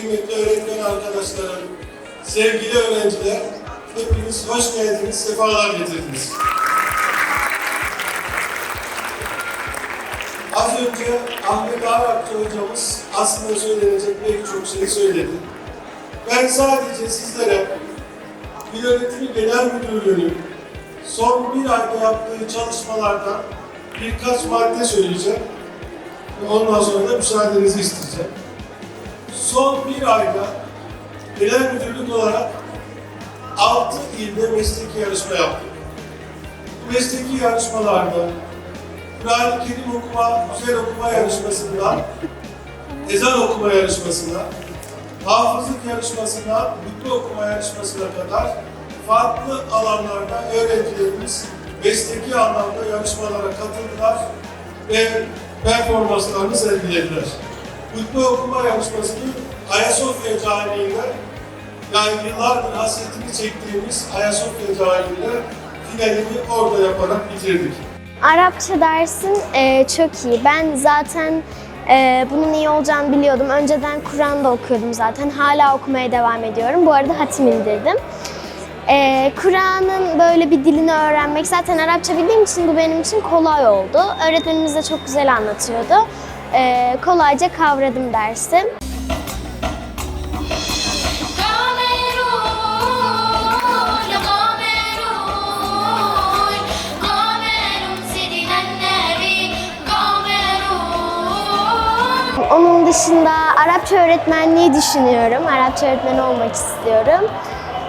kıymetli öğretmen arkadaşlarım, sevgili öğrenciler, hepiniz hoş geldiniz, sefalar getirdiniz. Az önce Ahmet Ağrakçı hocamız aslında söylenecek pek çok şey söyledi. Ben sadece sizlere bir öğretim genel müdürlüğünün son bir ayda yaptığı çalışmalardan birkaç madde söyleyeceğim. Ondan sonra da müsaadenizi isteyeceğim. Son bir ayda genel müdürlük olarak 6 ilde mesleki yarışma yaptık. Bu mesleki yarışmalarda Kur'an-ı Kerim okuma, güzel okuma yarışmasından, ezan okuma yarışmasına, hafızlık yarışmasından, mutlu okuma yarışmasına kadar farklı alanlarda öğrencilerimiz mesleki anlamda yarışmalara katıldılar ve performanslarını sergilediler. Mutlu okuma yarışmasını Ayasofya Camii'nde yani yıllardır hasretini çektiğimiz Ayasofya Camii'nde finalini orada yaparak bitirdik. Arapça dersin e, çok iyi. Ben zaten e, bunun iyi olacağını biliyordum. Önceden Kur'an'da okuyordum zaten. Hala okumaya devam ediyorum. Bu arada hatim indirdim. E, Kur'an'ın böyle bir dilini öğrenmek zaten Arapça bildiğim için bu benim için kolay oldu. Öğretmenimiz de çok güzel anlatıyordu e, kolayca kavradım dersi. Onun dışında Arapça öğretmenliği düşünüyorum. Arapça öğretmeni olmak istiyorum.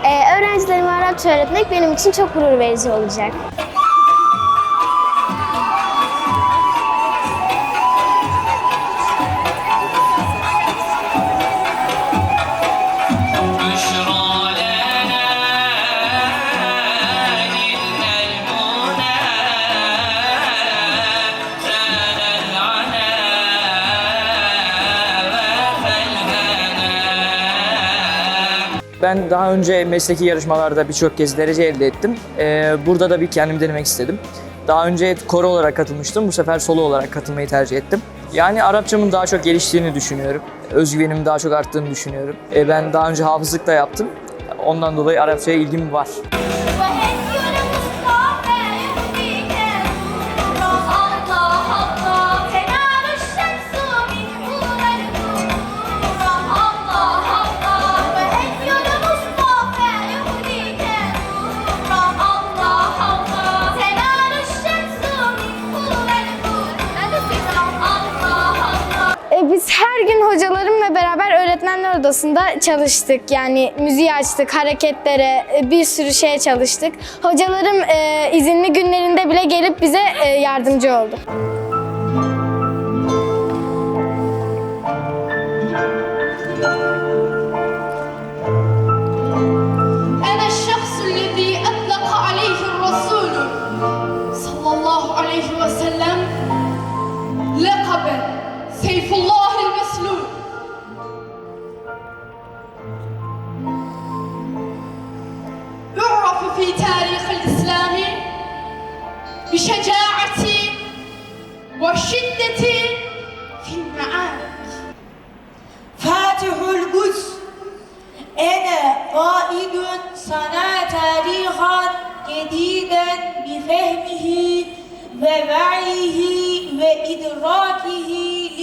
Ee, öğrencilerime Arapça öğretmek benim için çok gurur verici olacak. Ben daha önce mesleki yarışmalarda birçok kez derece elde ettim. Ee, burada da bir kendimi denemek istedim. Daha önce koro olarak katılmıştım. Bu sefer solo olarak katılmayı tercih ettim. Yani Arapçamın daha çok geliştiğini düşünüyorum. Özgüvenimin daha çok arttığını düşünüyorum. Ee, ben daha önce hafızlık da yaptım. Ondan dolayı Arapçaya ilgim var. odasında çalıştık. Yani müziği açtık, hareketlere, e, bir sürü şeye çalıştık. Hocalarım e, izinli günlerinde bile gelip bize e, yardımcı oldu. Müzik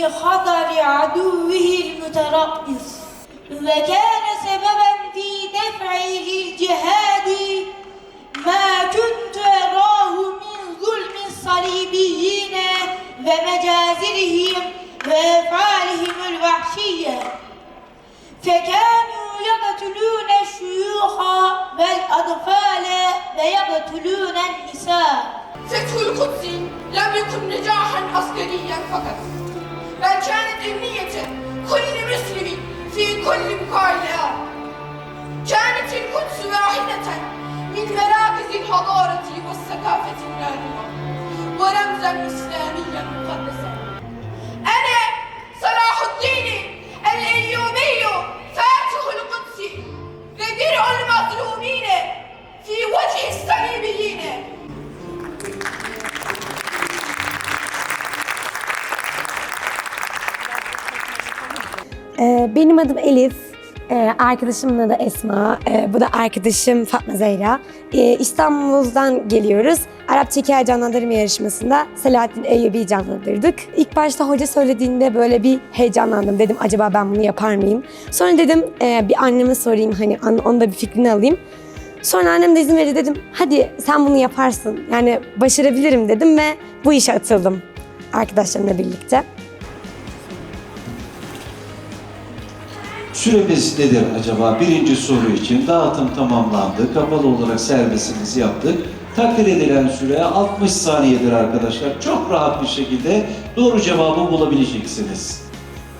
لخطر عدوه المتربص وكان سببا في دفعه للجهاد ما كنت أراه من ظلم الصليبيين ومجازرهم وأفعالهم الوحشية فكانوا يقتلون الشيوخ والأطفال ويقتلون النساء فتح القدس لم يكن نجاحا عسكريا فقط بل كانت أمنية كل مسلم في كل بقاع الأرض كانت القدس واحدة من مراكز الحضارة والثقافة النادرة Ee, benim adım Elif. Ee, arkadaşımın adı Esma. Ee, bu da arkadaşım Fatma Zehra. Ee, İstanbul'dan geliyoruz. Arapça hikaye canlandırma yarışmasında Selahattin Eyyubi'yi canlandırdık. İlk başta hoca söylediğinde böyle bir heyecanlandım. Dedim acaba ben bunu yapar mıyım? Sonra dedim bir anneme sorayım hani an- onun da bir fikrini alayım. Sonra annem de izin verdi dedim hadi sen bunu yaparsın. Yani başarabilirim dedim ve bu işe atıldım arkadaşlarımla birlikte. Süremiz nedir acaba? Birinci soru için dağıtım tamamlandı. Kapalı olarak servisimizi yaptık. Takdir edilen süre 60 saniyedir arkadaşlar. Çok rahat bir şekilde doğru cevabı bulabileceksiniz.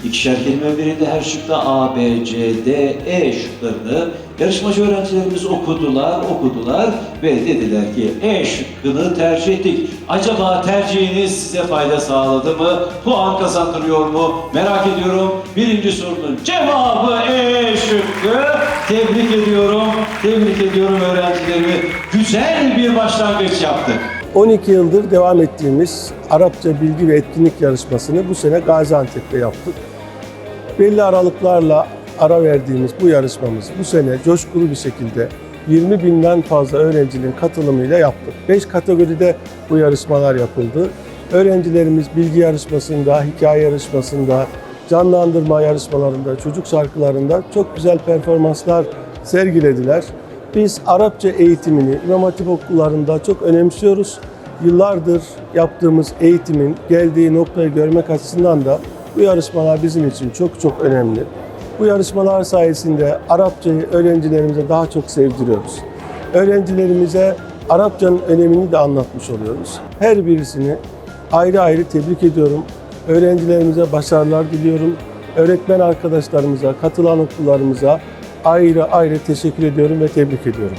İkişer kelime birinde her şıkta A, B, C, D, E şıklarını yarışmacı öğrencilerimiz okudular, okudular ve dediler ki E şıkkını tercih ettik. Acaba tercihiniz size fayda sağladı mı? Puan kazandırıyor mu? Merak ediyorum. Birinci sorunun cevabı E şıkkı. Tebrik ediyorum. Tebrik ediyorum öğrencilerimi. Güzel bir başlangıç yaptık. 12 yıldır devam ettiğimiz Arapça bilgi ve etkinlik yarışmasını bu sene Gaziantep'te yaptık. Belli aralıklarla ara verdiğimiz bu yarışmamız bu sene coşkulu bir şekilde 20 binden fazla öğrencinin katılımıyla yaptık. 5 kategoride bu yarışmalar yapıldı. Öğrencilerimiz bilgi yarışmasında, hikaye yarışmasında, canlandırma yarışmalarında, çocuk şarkılarında çok güzel performanslar sergilediler. Biz Arapça eğitimini İmam Hatip okullarında çok önemsiyoruz. Yıllardır yaptığımız eğitimin geldiği noktayı görmek açısından da bu yarışmalar bizim için çok çok önemli. Bu yarışmalar sayesinde Arapçayı öğrencilerimize daha çok sevdiriyoruz. Öğrencilerimize Arapçanın önemini de anlatmış oluyoruz. Her birisini ayrı ayrı tebrik ediyorum. Öğrencilerimize başarılar diliyorum. Öğretmen arkadaşlarımıza, katılan okullarımıza ayrı ayrı teşekkür ediyorum ve tebrik ediyorum.